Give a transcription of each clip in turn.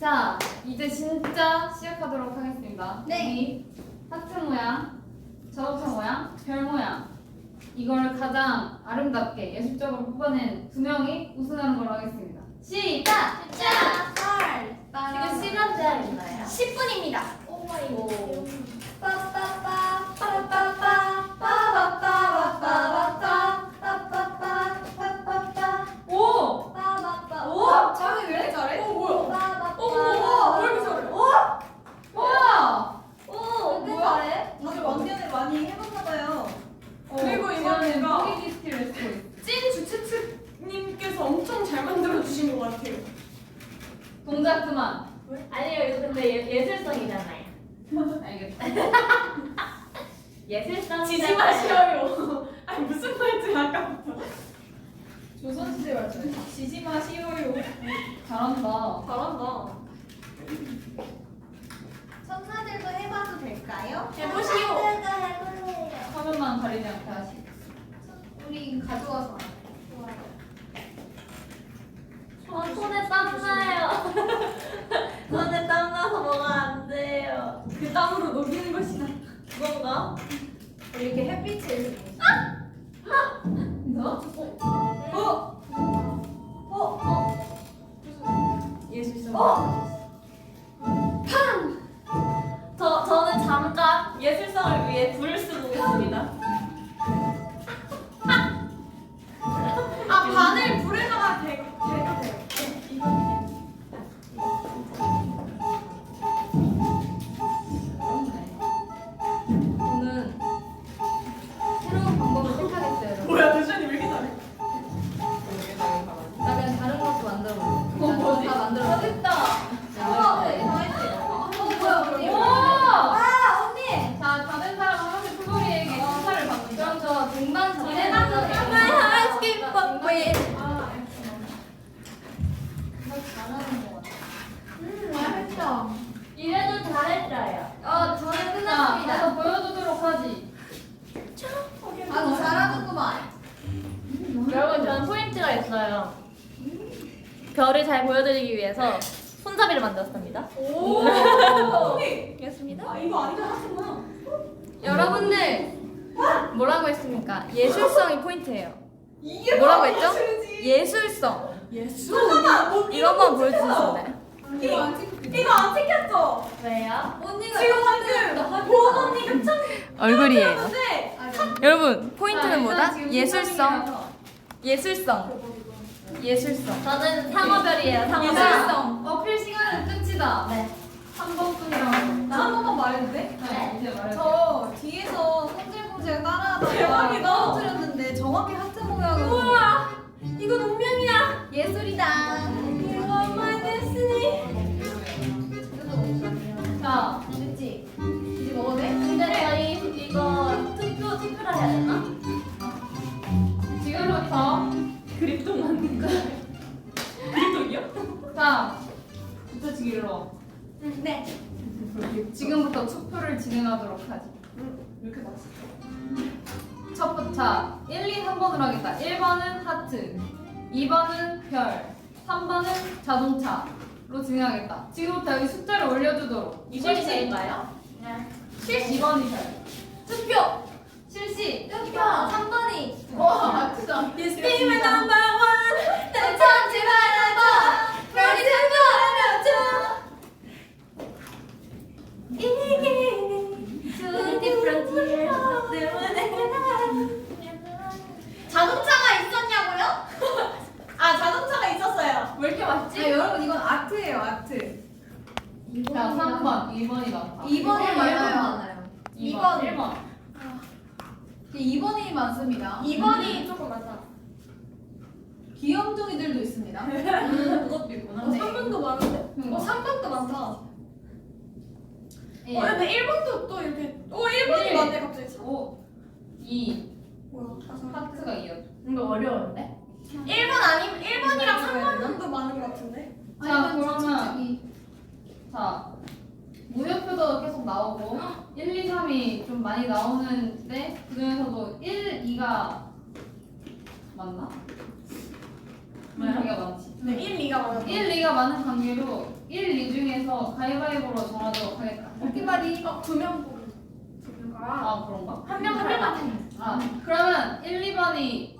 자, 이제 진짜 시작하도록 하겠습니다. 네. 하트 모양, 자동차 모양, 별 모양. 이걸 가장 아름답게 예술적으로 뽑아낸 두 명이 우승하는 걸로 하겠습니다. 시작! 자, 헐. 지금 시간 제한 있나요? 10분입니다. 오 마이 갓. 빠빠빠 빠빠빠 빠빠빠빠빠빠빠 빠빠빠빠빠빠 오! 빠빠빠 오! 자기 왜 이렇게 잘해? 오 뭐야? 빠빠빠 오 뭐야? 왜 이렇게 잘해? 뭐야! 오, 왜 잘해? 다들 왕년에 많이 해봤나봐요. 그리고 이거는 이거는 포기 스틸을 쓰고 있어. 찐 주최측님께서 엄청 잘 만들어 주신 것 같아요. 동작 그만. 아니요, 이거 근데 예, 예술성이잖아요. 알겠다. 예술성. 지지 마시어요. 아니 무슨 말인지 아까부터. 조선시대 말투. 지지 마시오요. 잘한다. 잘한다. 천사들도 해봐도 될까요? 해보시오. 천사들도. 화면만 가리지 않게 하시. 우리 가져와서. 어, 손에 땀 나요. 손에 땀 나서 뭐가 안 돼요. 그 땀으로 녹이는 것이다. 그건가? 이렇게 햇빛을. 너? With. 아 잘하는 것 같아. 음, 잘했어. 이래도 잘했어요. 어, 저는 자, 끝났습니다. 가서 보여주도록 하지. 아, 너 잘하는구만. 여러분, 저는 포인트가 있어요. 별을 잘 보여드리기 위해서 손잡이를 만들었습니다. 오. 언니. 이겼습니다. 아 이거 아니다 하구나. 여러분들 뭐라고 했습니까? 예술성이 포인트예요. 이게 뭐라고 바로 했죠? 예술이지. 예술성. 예술. 잠깐만. 뭐, 이것만 있나요? 이거 안 찍. 이거 안 찍혔죠? 왜요? 언니가 지금 방금 보원 언니가 참 얼굴이에요. 했는데 여러분 포인트는 뭐다? 아, 지금 예술성. 예술성. 예술성. 저는 상어별이에요, 상어별. 예술성. 어필 시간은 끝이다. 네. 한 번뿐이라고. 한 번만 말해도 돼? 네, 이제 말해. 저 뒤에서 손질보제가 따라하다가 대박이다. 떨어뜨렸는데 정확히 하트 모양으로 우와 이건 운명이야. 예술이다. Are my destiny. 자, 됐지? 이제 먹어도 돼? 근데 저희 이거 투표, 투표를 해야 되나? 지금부터 그립톡 만든 거. 그립톡이요? 자, 붙여지기로. 네. 지금부터 투표를 진행하도록 하지. 이렇게 났어. 자, 1, 2, 3번으로 하겠다. 1번은 하트, 2번은 별, 3번은 자동차로 진행하겠다. 지금부터 여기 숫자를 올려주도록. 이번이 제일까요? 네. 2번이 별. 투표! 실시! 투표 3번이. 와, number one. 날 찾지 말아줘. 별이 투표하려줘. Two different years 때문에. 자동차가 있었냐고요? 아 자동차가 있었어요. 왜 이렇게 맞지? 아 여러분 이건 아트예요 아트 자, 3번, 2번이 많다. 2번이 많아요 많아요. 2번, 1번. 2번이 많습니다 2번이 조금 많다. 귀염둥이들도 있습니다 그것도 있구나. 어, 3번도 많은데? 음. 어 3번도 많다. 예. 어 근데 1번도 또 이렇게 어 1번이 일. 많네 갑자기. 5, 2, 뭐야? 하트가 이어져. 이거 어려운데? 1번 아니면 1번이랑 3번은 더 많은 것 같은데? 자, 아, 그러면 자 무효표도 계속 나오고 1, 2, 3이 좀 많이 나오는데 그중에서도 1, 2가 맞나? 관계가 많지. 네. 1, 2가 많아. 1, 2가 많은 관계로 1, 2 중에서 가위바위보로 정하도록 하겠다. 어디바디 어, 어 두명 뽑는 거야. 아 그런가? 한 명, 한 명만 해. 아 그러면 1, 2번이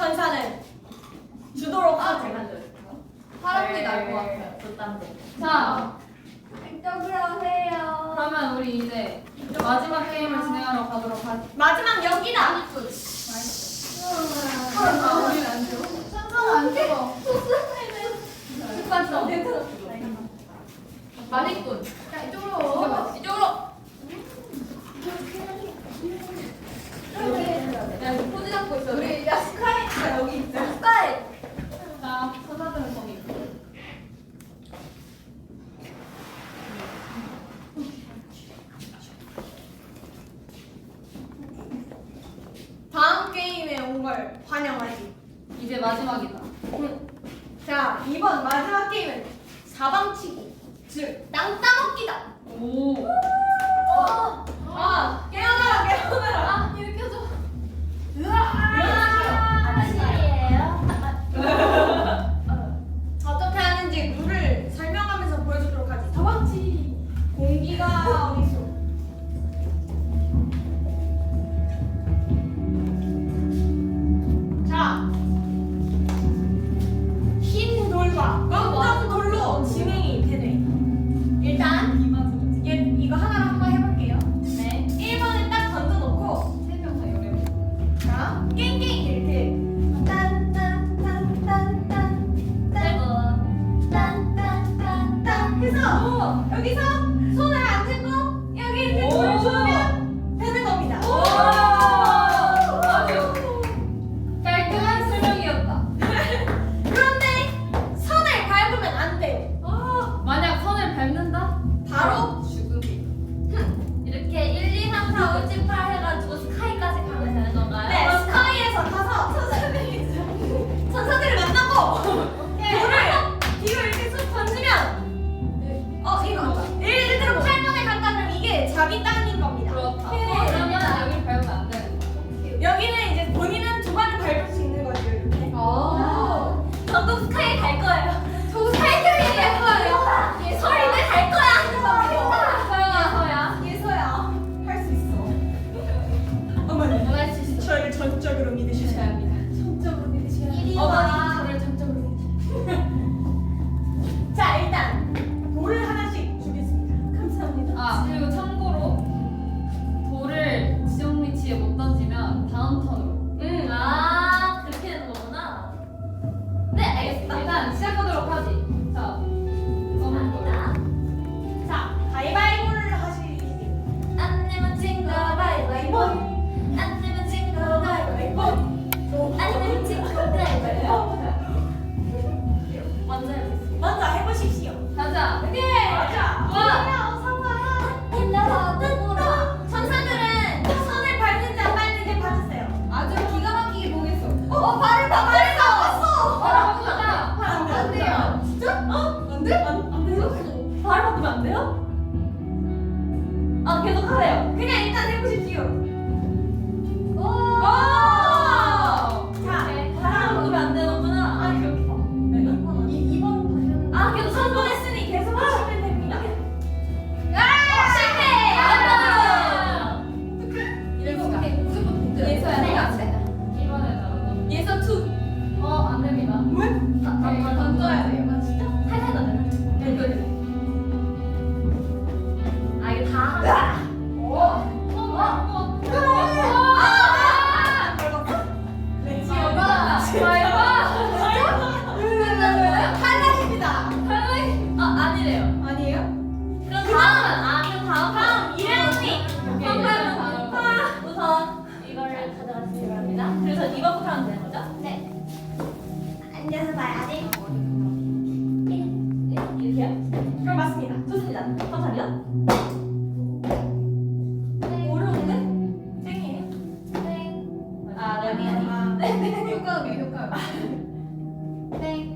천사는 주도록 아 제가 파란색 네. 날것 같아요. 그 좋단데. 자 이쪽으로 오세요. 그러면 우리 이제 마지막 게임을 진행하러 가도록 하죠. 마지막 여기다. 네, 이쪽으로. 이쪽으로. 야 포즈 잡고 있어. 땅 따먹기다. 오. 됐어? 여기서? 먼저 해보십시오. 가자. 오케이. I'm not Okay. 효과음이 효과음. 아. 땡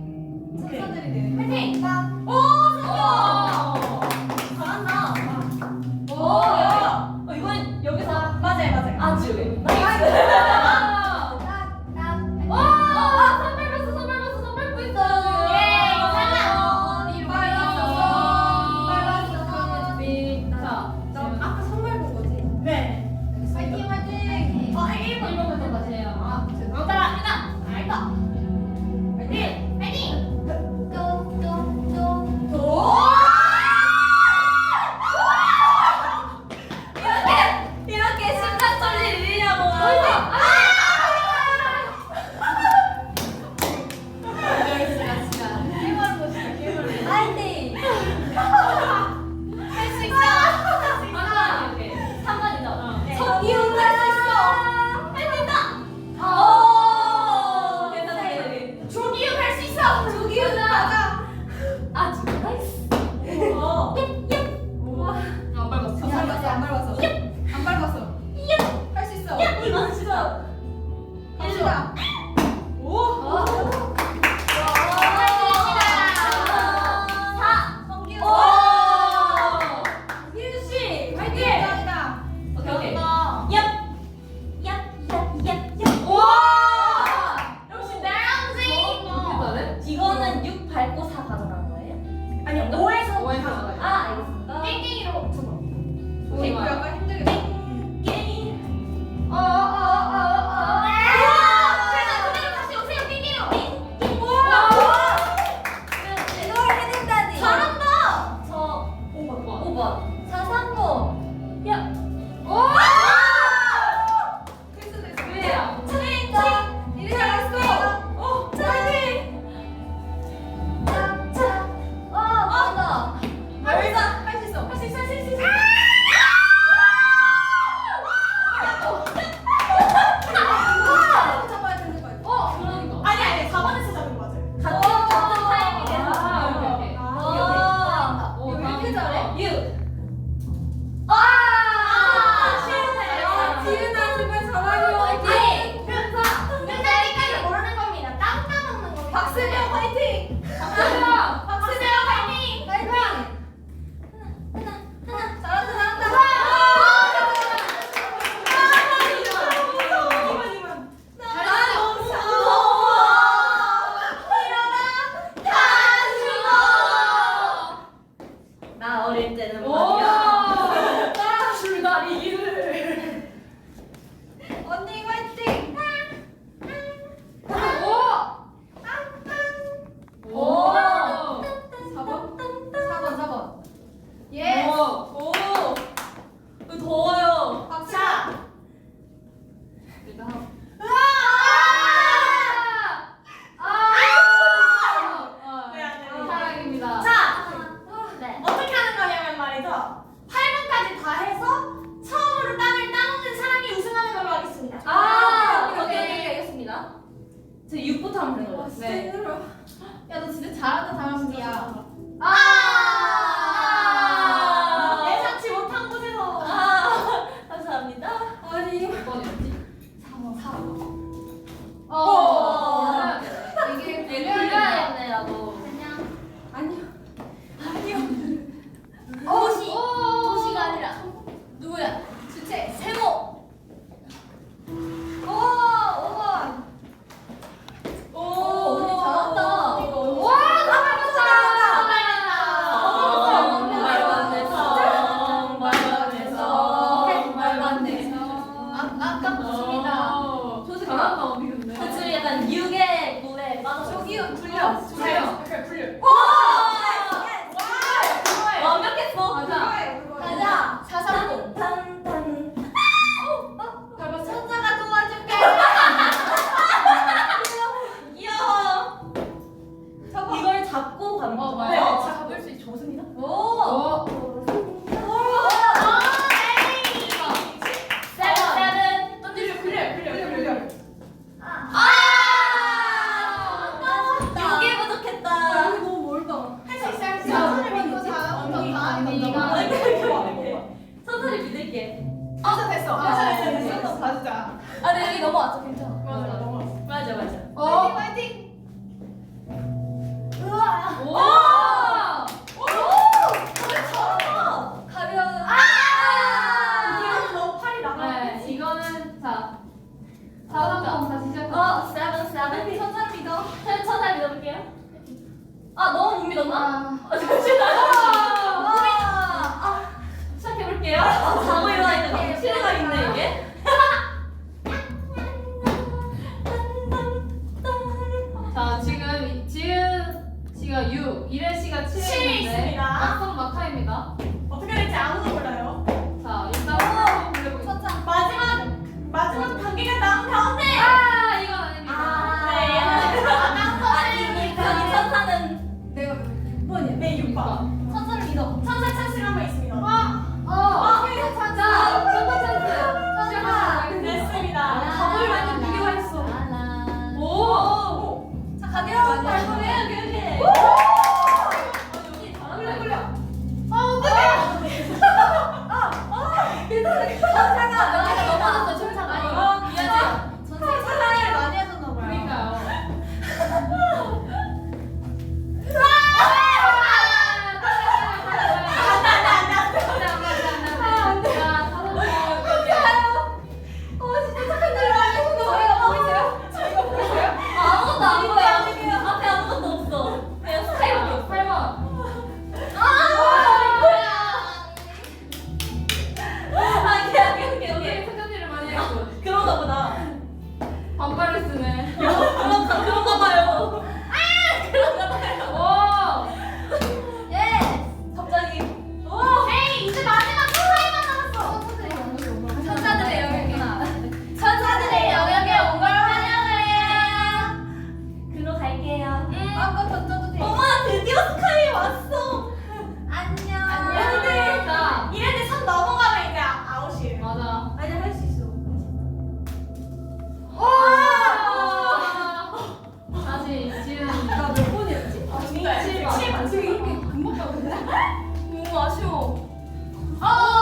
God, you 6번이야. 네, 6번. 천사를 믿어. 지금 나몇 번이었지? 아, 진짜 7번. 7번. 금방 가고 있나? 너무 아쉬워. 아!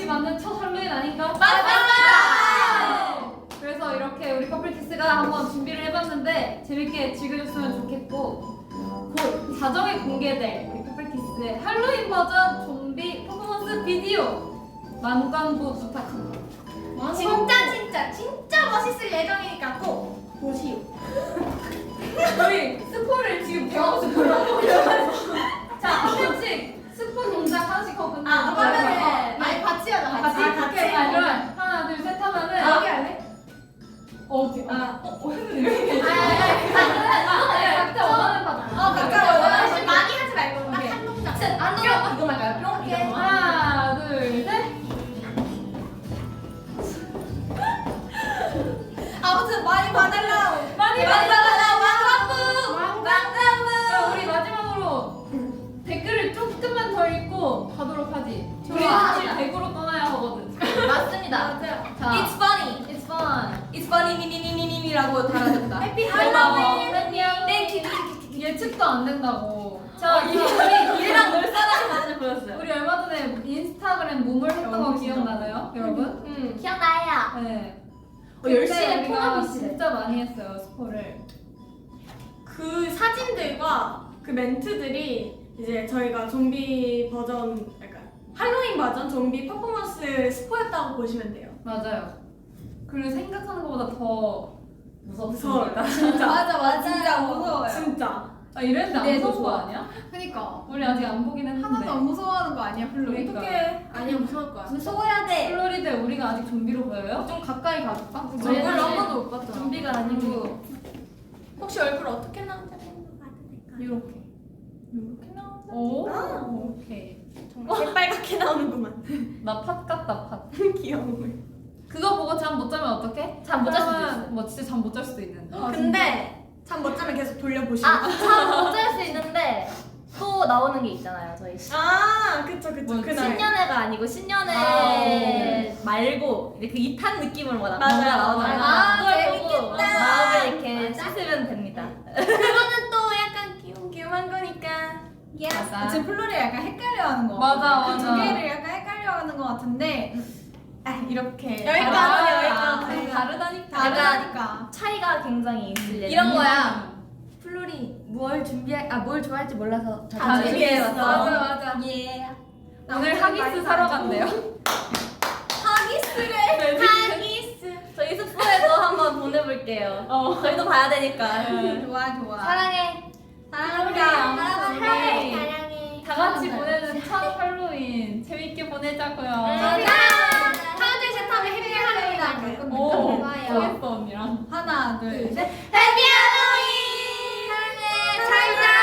같이 만든 첫 할로윈 아닌가? 맞습니다. 그래서 이렇게 우리 커플키스가 한번 준비를 해봤는데 재밌게 즐겨줬으면 좋겠고 곧 사정에 공개될 우리 커플키스의 할로윈 버전 좀비 퍼포먼스 비디오 만광부 부탁합니다. 진짜 맞습니다. 자, It's funny. it's fun. It's funny 니니니니니니라고 달아줬다. 고마워. 할로윈. 안녕. 땡큐. 예측도 안 된다고. 자, 자, 우리 얘랑 놀 사람이 맞아 보였어요. 우리 얼마 전에 인스타그램 몸을 했던 거 기억나나요, 여러분? 음. 기억나요? 네. 어, 열심히 포함이시네. 진짜 많이 했어요 스포를. 그 사진들과 그 멘트들이 이제 저희가 좀비 버전 할로윈 버전 좀비 퍼포먼스 스포였다고 보시면 돼요. 맞아요. 그리고 생각하는 것보다 더. 무섭습니다. 진짜. 맞아 맞아 진짜 무서워요. 진짜. 아 이랬는데 안 네, 무서운 거 좋아. 아니야? 그니까 우리 아직 안 했는데. 하나도 안 무서워하는 거 아니야 플로리? 그러니까. 어떻게 아니야 무서울 거야. 무서워야 돼. 플로리드 우리가 아직 좀비로 보여요? 좀 가까이 가볼까? 저희는 얼굴 한 이제 번도 못 봤잖아. 좀비가 아니고 혹시 얼굴 어떻게 나오는지 봐도 될까요? 이렇게. 이렇게 나와. 오. 오케이. 정말 새빨갛게 나오는구만. 나 팥 같다 팥. 귀여워. 그거 보고 잠 못 자면 어떡해? 잠 못 잘 수도 그러면 있어요. 뭐 진짜 잠 못 잘 수도 있는. 근데 잠 못 자면 계속 돌려보시면. 아, 잠못잘 수 있는데 또 나오는 게 있잖아요. 저희 시- 아, 그쵸 그쵸 뭐지? 그날. 신년회가 아니고 신년회 아, 말고 이제 그 2탄 느낌으로 막 맞아요. 뭔가 나오잖아요. 아, 그걸 보고 재밌겠다. 마음을 이렇게 맞아. 씻으면 됩니다. 그거는 또 약간 귀염귀염한 거니까. 맞아. 지금 플로리가 약간 헷갈려하는 거. 맞아, 그두 맞아. 개를 약간 헷갈려하는 거 같은데. 아 이렇게 여기까지, 아, 여기까지. 다르다니까. 다르다니까. 차이가 굉장히 있을 예정. 이런 거야. 플로리 뭘 준비할 아 뭘 좋아할지 몰라서 다. 준비했어. 맞아. 예. 오늘 하기스 사러 간대요. 하기스래. 하기스. 저희 숙소에도 한번 보내볼게요. 어. 저희도 봐야 되니까. 좋아 좋아. 사랑해. 사랑합니다. 사랑해. 다 같이 보내는 첫 할로윈 재밌게 보내자고요. 네. 네. 하나 둘셋 하면 해피 네. 할로윈 오, 좋겠어 언니랑. 하나, 둘, 셋. 해피 할로윈. 사랑해. 잘 자.